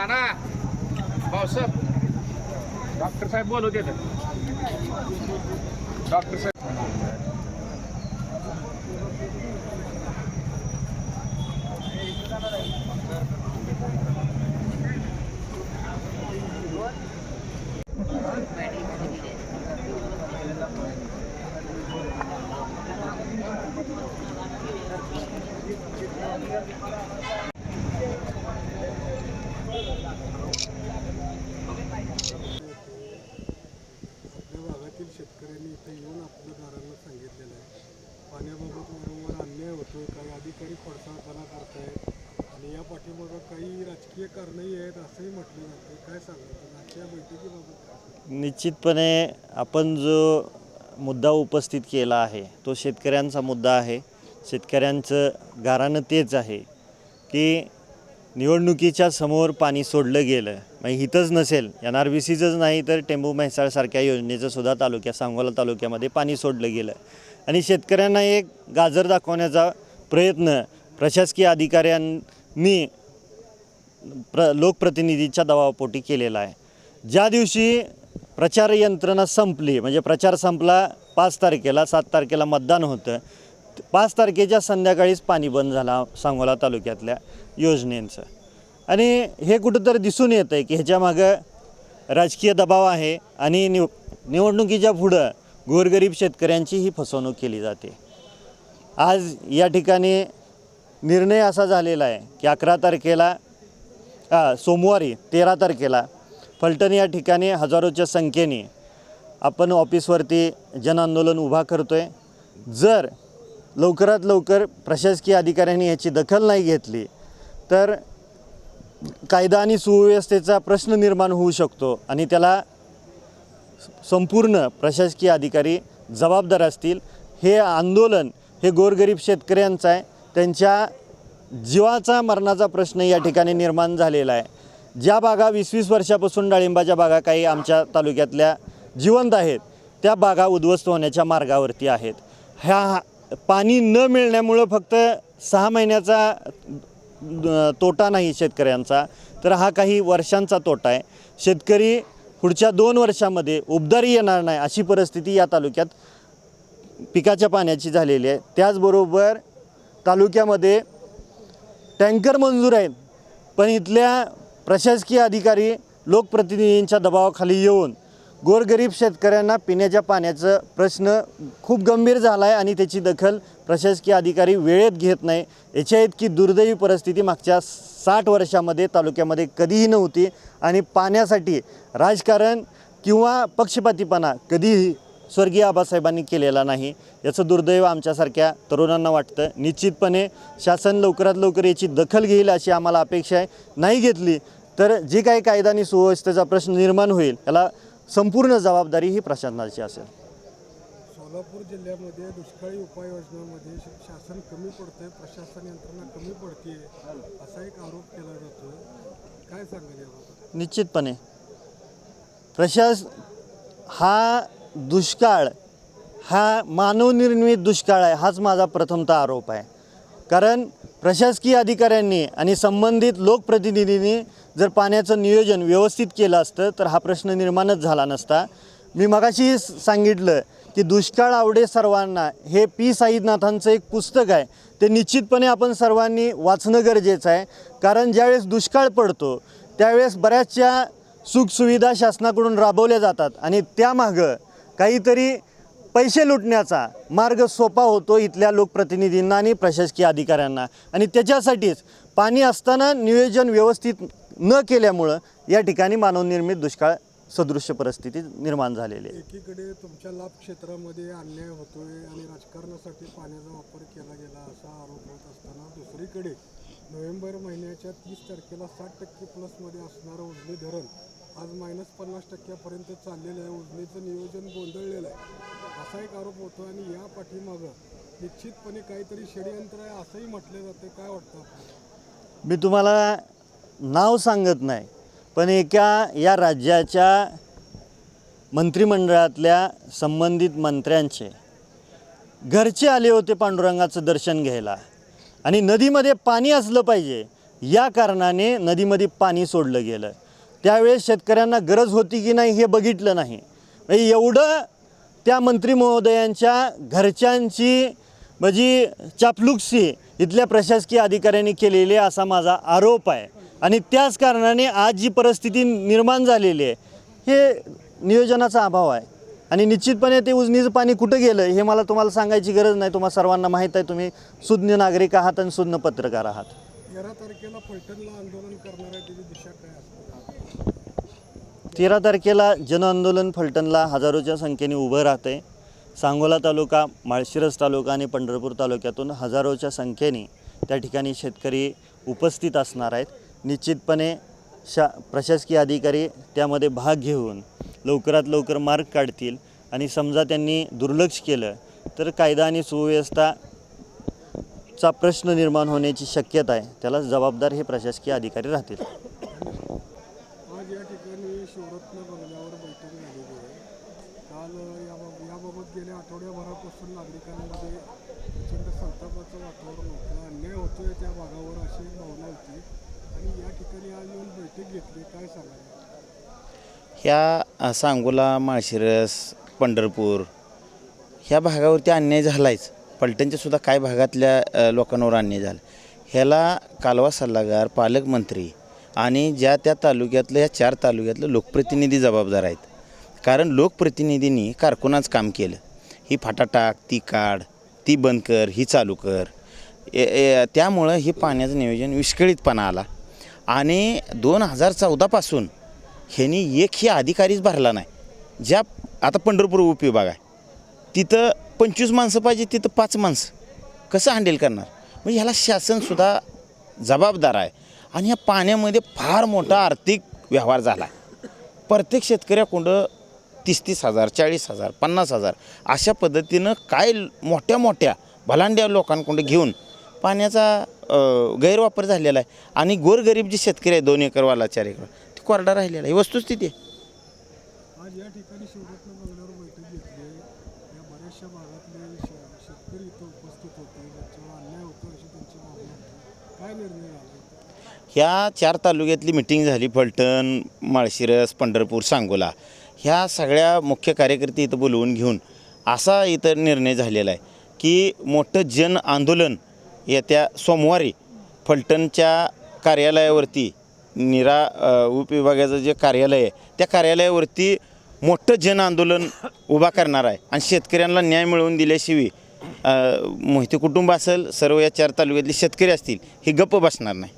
नाना Bhausaheb doctor साहेब बोलवत येत doctor साहेब आपल्या भागातील शेतकऱ्यांनी इथे येऊन आपल्या दारांना सांगितलेलं आहे पाण्याबाबत वारंवार अन्याय होतो काही अधिकारी खोडसाळपणा करतायत आणि या पाठीमागं काही राजकीय कारणंही आहेत असंही म्हटलं जातं काय सांगतो आजच्या बैठकीबाबत काय निश्चितपणे आपण जो मुद्दा उपस्थित केला आहे तो शेतकऱ्यांचा मुद्दा आहे. शेतकऱ्यांचं गारानं तेच आहे की निवडणुकीच्या समोर पाणी सोडलं गेलं. म्हणजे हिथंच नसेल एन आर बी सीचंच नाही तर टेंबू म्हैसाळसारख्या योजनेचं सुद्धा तालुक्या सांगोला तालुक्यामध्ये पाणी सोडलं गेलं. आणि शेतकऱ्यांना एक गाजर दाखवण्याचा प्रयत्न प्रशासकीय अधिकाऱ्यां मी प्र लोकप्रतिनिधीच्या दबावापोटी केलेला आहे. ज्या दिवशी प्रचार यंत्रणा संपली म्हणजे प्रचार संपला पाच तारखेला सात तारखेला मतदान होतं पाच तारखेच्या संध्याकाळीच पाणी बंद झाला सांगोला तालुक्यातल्या योजनेचं. आणि हे कुठंतरी दिसून येतं आहे की ह्याच्यामागं राजकीय दबाव आहे आणि निव निवडणुकीच्या पुढं गोरगरीब शेतकऱ्यांची ही फसवणूक केली जाते. आज या ठिकाणी निर्णय असा झालेला आहे की अकरा तारखेला सोमवारी तेरा तारखेला फलटण या ठिकाणी हजारोच्या संख्येने आपण ऑफिसवरती जनआंदोलन उभा करतो आहे जर लवकरात लवकर प्रशासकीय अधिकाऱ्यांनी याची दखल नाही घेतली तर कायदा आणि सुव्यवस्थेचा प्रश्न निर्माण होऊ शकतो आणि त्याला संपूर्ण प्रशासकीय अधिकारी जबाबदार असतील. हे आंदोलन हे गोरगरीब शेतकऱ्यांचं आहे. त्यांच्या जीवाचा मरणाचा प्रश्न या ठिकाणी निर्माण झालेला आहे. ज्या बागा वीस वीस वर्षापासून डाळिंबाच्या बागा काही आमच्या तालुक्यातल्या जिवंत आहेत त्या बागा उद्ध्वस्त होण्याच्या मार्गावरती आहेत. ह्या पाणी न मिळण्यामुळं फक्त सहा महिन्याचा तोटा नाही शेतकऱ्यांचा तर हा काही वर्षांचा तोटा आहे. शेतकरी पुढच्या दोन वर्षामध्ये उबदारी येणार नाही अशी परिस्थिती या तालुक्यात पिकाच्या पाण्याची झालेली आहे. त्याचबरोबर तालुक्यामध्ये टँकर मंजूर आहेत. पण इथल्या प्रशासकीय अधिकारी लोकप्रतिनिधींच्या दबावाखाली येऊन गोरगरीब शेतकऱ्यांना पिण्याच्या पाण्याचं प्रश्न खूप गंभीर झाला आहे आणि त्याची दखल प्रशासकीय अधिकारी वेळेत घेत नाही. याच्या इतकी दुर्दैवी परिस्थिती मागच्या साठ वर्षामध्ये तालुक्यामध्ये कधीही नव्हती आणि पाण्यासाठी राजकारण किंवा पक्षपातीपणा कधीही स्वर्गीय आबासाहेबांनी केलेला नाही. याचं दुर्दैव आमच्यासारख्या तरुणांना वाटतं. निश्चितपणे शासन लवकरात लवकर याची दखल घेईल अशी आम्हाला अपेक्षा आहे. नाही घेतली तर जे काही कायदा आणि सुव्यवस्थेचा प्रश्न निर्माण होईल याला संपूर्ण जबाबदारी ही प्रशासनाची असेल. सोलापूर जिल्ह्यामध्ये दुष्काळी उपाययोजनांमध्ये शासन कमी पडतंय प्रशासन यंत्रणा कमी पडते असा एक आरोप केला जातो. काय सांगाल निश्चितपणे. प्रशास हा दुष्काळ हा मानवनिर्मित दुष्काळ आहे हाच माझा प्रथमतः आरोप आहे. कारण प्रशासकीय अधिकाऱ्यांनी आणि संबंधित लोकप्रतिनिधींनी जर पाण्याचं नियोजन व्यवस्थित केलं असतं तर हा प्रश्न निर्माणच झाला नसता. मी मगाशी सांगितलं की दुष्काळ आवडे सर्वांना हे पी. साईनाथांचं एक पुस्तक आहे. ते निश्चितपणे आपण सर्वांनी वाचणं गरजेचं आहे. कारण ज्यावेळेस दुष्काळ पडतो त्यावेळेस बऱ्याचशा सुखसुविधा शासनाकडून राबवल्या जातात आणि त्यामागं काहीतरी पैसे लुटण्याचा मार्ग सोपा होतो इथल्या लोकप्रतिनिधींना आणि प्रशासकीय अधिकाऱ्यांना. आणि त्याच्यासाठीच पाणी असताना नियोजन व्यवस्थित न केल्यामुळं या ठिकाणी मानवनिर्मित दुष्काळ सदृश्य परिस्थिती निर्माण झालेली आहे. एकीकडे तुमच्या लाभ क्षेत्रामध्ये अन्याय होतोय आणि राजकारणासाठी पाण्याचा वापर केला गेला असा आरोप होत असताना दुसरीकडे नोव्हेंबर महिन्याच्या तीस तारखेला साठ टक्के प्लसमध्ये असणारं उजनी धरण आज मायनस पन्नास टक्क्यापर्यंत चाललेलं आहे उजनीचं नियोजन गोंधळलेलं आहे. असा एक आरोप होतो आणि या पाठीमागं निश्चितपणे काहीतरी षडयंत्र आहे असंही म्हटलं जातं काय वाटतं मी तुम्हाला नाव सांगत नाही पण एका या राज्याच्या मंत्रिमंडळातल्या संबंधित मंत्र्यांचे घरचे आले होते पांडुरंगाचं दर्शन घ्यायला. आणि नदीमध्ये पाणी असलं पाहिजे या कारणाने नदीमध्ये पाणी सोडलं गेलं. त्यावेळेस शेतकऱ्यांना गरज होती की नाही हे बघितलं नाही. म्हणजे एवढं त्या मंत्री महोदयांच्या घरच्यांची म्हणजे चापलुकसी इथल्या प्रशासकीय अधिकाऱ्यांनी केलेली आहे असा माझा आरोप आहे. आणि त्याच कारणाने आज जी परिस्थिती निर्माण झालेली आहे हे नियोजनाचा अभाव आहे. आणि निश्चितपणे ते उजनीचं पाणी कुठं गेलं हे मला तुम्हाला सांगायची गरज नाही. तुम्हाला सर्वांना माहीत आहे तुम्ही सुज्ञ नागरिक आहात आणि सुज्ञ पत्रकार आहात. तेरा तारखेला फलटणला आंदोलन करणार आहे त्याची दिशा काय तेरा तारखेला जनआंदोलन फलटणला हजारोच्या संख्येने उभं राहते सांगोला तालुका माळशिरस तालुका आणि पंढरपूर तालुक्यातून हजारोच्या संख्येने त्या ठिकाणी शेतकरी उपस्थित असणार आहेत. निश्चितपणे शा प्रशासकीय अधिकारी त्यामध्ये भाग घेऊन लवकरात लवकर मार्ग काढतील आणि समजा त्यांनी दुर्लक्ष केलं तर कायदा आणि सुव्यवस्था चा प्रश्न निर्माण होण्याची शक्यता आहे. त्याला जबाबदार हे प्रशासकीय अधिकारी राहतील. ठिकाणी शिवरत्न बंगल्यावर बैठक झालेली आहे. काल याबाब याबाबत गेल्या आठवड्याभरापासून नागरिकांमध्ये प्रचंड संतापाचं वातावरण होतं. अन्याय होतोय त्या भागावर अशी भावना होती. आणि या ठिकाणी आज येऊन बैठक घेतली. काय सांगाल? ह्या सांगोला माळशिरस पंढरपूर ह्या भागावरती अन्याय झालायच. पलटणच्या सुद्धा काही भागातल्या लोकांवर अन्याय झाला. ह्याला कालवा सल्लागार पालकमंत्री आणि ज्या त्या तालुक्यातलं ह्या चार तालुक्यातलं लोकप्रतिनिधी जबाबदार आहेत. कारण लोकप्रतिनिधींनी कारकुनाच काम केलं. ही फाटाटाक ती काढ ती बंद कर ही चालू कर. ए- ए- त्यामुळं हे पाण्याचं नियोजन विस्कळीतपणा आला. आणि दोन हजार चौदापासून ह्यांनी एकही अधिकारीच भरला नाही. ज्या आता पंढरपूर उपविभाग आहे. तिथं पंचवीस माणसं पाहिजे तिथं पाच माणसं. कसं हँडल करणार? म्हणजे ह्याला शासनसुद्धा जबाबदार आहे. आणि या पाण्यामध्ये फार मोठा आर्थिक व्यवहार झाला प्रत्येक शेतकऱ्याकडं तीस तीस हजार चाळीस हजार पन्नास हजार अशा पद्धतीनं काय मोठ्या मोठ्या भलांड्या लोकांकडं घेऊन पाण्याचा गैरवापर झालेला आहे. आणि गोरगरीब जे शेतकरी आहे दोन एकरवाला चार एकर ते कोरडा राहिलेला आहे. ही वस्तुस्थिती आहे. आज या ठिकाणी शिवरत्न बंगल्यावर बैठक घेतली या बऱ्याचशा भागातले शेतकरी इथं उपस्थित होते. अन्याय होतो अशी त्यांची काय निर्णय झाला? ह्या चार तालुक्यातली मिटिंग झाली फलटण माळशिरस पंढरपूर सांगोला. ह्या सगळ्या मुख्य कार्यकर्ते इथं बोलवून घेऊन असा इथं निर्णय झालेला आहे की मोठं जन आंदोलन येत्या सोमवारी फलटणच्या कार्यालयावरती निरा उपविभागाचं जे कार्यालय आहे त्या कार्यालयावरती मोठं जन आंदोलन उभा करणार आहे. आणि शेतकऱ्यांना न्याय मिळवून दिल्याशिवाय मोहिते कुटुंब असेल सर्व या चार तालुक्यातले शेतकरी असतील हे गप्प बसणार नाही.